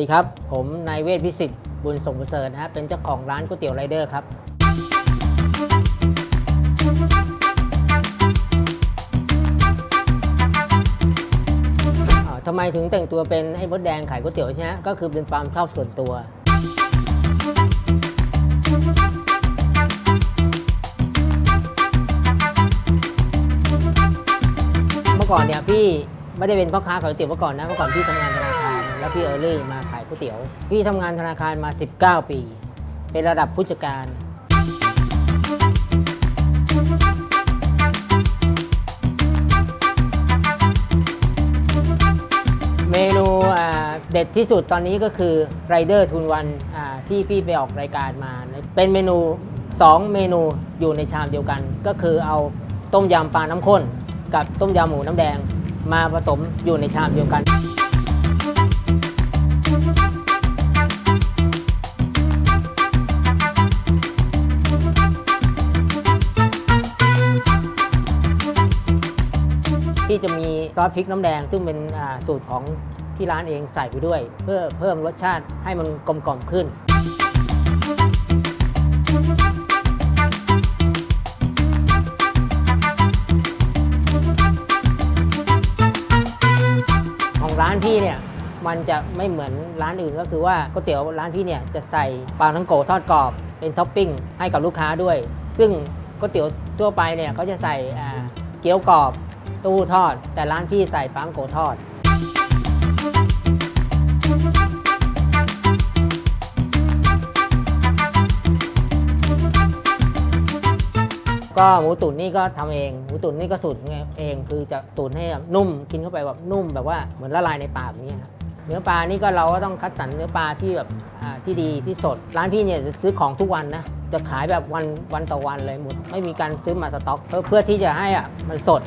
ดีครับ ผมนายเวทพิสิทธิ์ บุญสมประเสริฐนะฮะเป็นเจ้าของร้านก๋วยเตี๋ยวไรเดอร์ครับ ทำไมถึงแต่งตัวเป็นไอ้มดแดงขายก๋วยเตี๋ยวใช่ไหมก็คือเป็นความชอบส่วนตัว เมื่อก่อนเนี่ยพี่ไม่ได้เป็นพ่อค้าขายก๋วยเตี๋ยวเมื่อก่อนนะ เมื่อก่อนพี่ทำงานธนาคาร แล้วพี่เออร์ลี่มา ก๋วยเตี๋ยว พี่ทำงานธนาคารมา 19 ปี เป็นระดับผู้จัดการ เมนูอ่าเด็ดที่สุดตอนนี้ก็คือไรเดอร์ทุนวันที่พี่ไปออกรายการมา เป็นเมนู 2 เมนูอยู่ในชามเดียวกัน ก็คือเอาต้มยำปลาน้ำข้น กับต้มยำหมูน้ำแดง มาผสมอยู่ในชามเดียวกัน ที่จะมีซอสพริกน้ำแดง ซึ่งเป็นสูตรของที่ร้านเองใส่ไปด้วย เพื่อเพิ่มรสชาติให้มันกลมกล่อมขึ้น ของร้านพี่เนี่ยมันจะไม่เหมือนร้านอื่นก็คือว่าก๋วยเตี๋ยวร้านพี่เนี่ยจะใส่ปลาทั้งโกทอดกรอบเป็นท็อปปิ้งให้กับลูกค้าด้วย ซึ่งก๋วยเตี๋ยวทั่วไปเนี่ยเขาจะใส่เกี๊ยวกรอบ ตู้ทอด แต่ร้านพี่ใส่ปังโกทอด ก็หมูตุ๋นนี่ก็ทำเอง หมูตุ๋นนี่ก็สูตรเอง คือจะตุ๋นให้แบบนุ่ม กินเข้าไปแบบนุ่มแบบว่าเหมือนละลายในปากอย่างเงี้ยครับเนื้อปลานี่ก็เราก็ต้องคัดสรรเนื้อปลาที่แบบอ่าที่ดีที่สด ร้านพี่เนี่ยจะซื้อของทุกวันนะ จะขายแบบวันวันต่อวันเลยหมด ไม่มีการซื้อมาสต็อก เพื่อเพื่อที่จะให้อะมันสด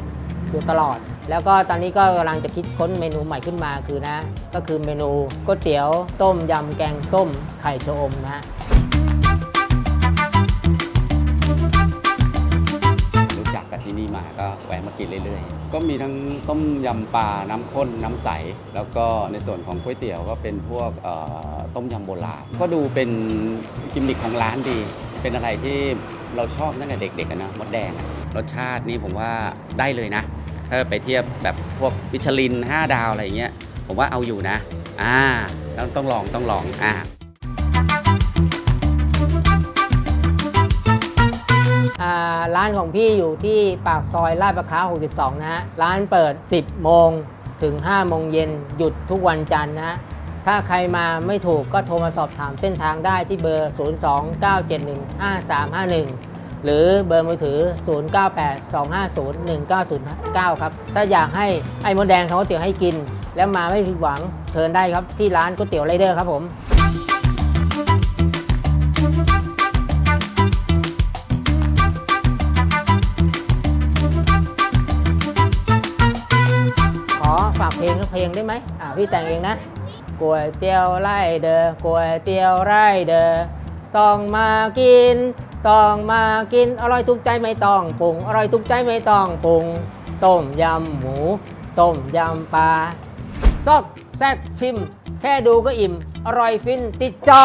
อยู่ตลอด แล้วก็ตอนนี้ก็กำลังจะคิดค้นเมนูใหม่ขึ้นมาคือนะ ก็คือเมนูก๋วยเตี๋ยวต้มยำแกงส้มไข่ชะอมนะฮะรู้จักกับที่นี่มาก็แวะมากินเรื่อยๆ ก็มีทั้งต้มยำปลา น้ำข้น น้ำใส แล้วก็ในส่วนของก๋วยเตี๋ยวก็เป็นพวกเอ่อต้มยำโบราณ ก็ดูเป็นกิมมิคของร้านดี เป็นอะไรที่เราชอบตั้งแต่เด็กๆอะนะมดแดงอะรสชาตินี่ผมว่าได้เลยนะ ถ้าไปเทียบแบบพวกวิชลิน 5 ดาวอะไรเงี้ย ผมว่าเอาอยู่นะ อ่า ต้องต้องลองต้องลอง อ่าร้านของพี่อยู่ที่ปากซอยลาดประเขา62 นะฮะ ร้านเปิด 10 โมงถึง 5 โมงเย็น หยุดทุกวันจันทร์นะฮะถ้าใครมาไม่ถูกก็โทรมาสอบถามเส้นทางได้ที่เบอร์ 029715351 หรือเบอร์มือถือ 0982501909 ครับ ถ้าอยากให้ไอ้มดแดงเขาก๋วยเตี๋ยวให้กิน แล้วมาไม่ผิดหวังเชิญได้ครับที่ร้านก๋วยเตี๋ยวไรเดอร์ครับผมขอฝากเพลงสักเพลงได้ไหมอ่าพี่แต่งเองนะก๋วยเตี๋ยวไรเดอร์ก๋วยเตี๋ยวไรเดอร์ต้องมากิน ต้องมากินอร่อยถูกใจไม่ต้องปรุงอร่อยถูกใจไม่ต้องปรุงต้มยำหมู ต้มยำปลาซอกแซกชิม แค่ดูก็อิ่ม อร่อยฟินติดจอ